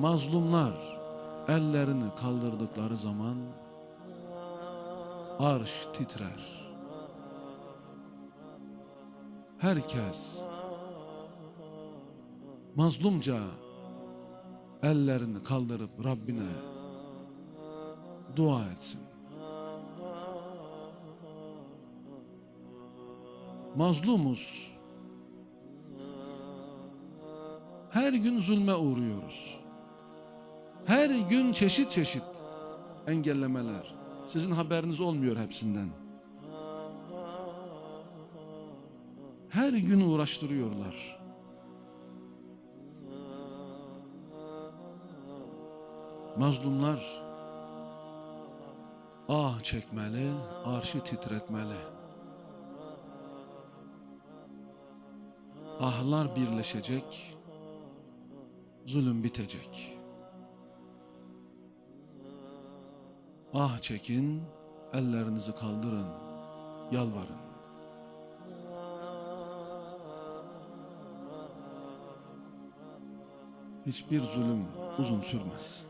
mazlumlar ellerini kaldırdıkları zaman arş titrer. Herkes mazlumca ellerini kaldırıp Rabbine dua etsin. Mazlumuz. Her gün zulme uğruyoruz. Her gün çeşit çeşit engellemeler. Sizin haberiniz olmuyor hepsinden. Her gün uğraştırıyorlar. Mazlumlar ah çekmeli, arşı titretmeli. Ahlar birleşecek, zulüm bitecek. Ah çekin, ellerinizi kaldırın, yalvarın. Hiçbir zulüm uzun sürmez.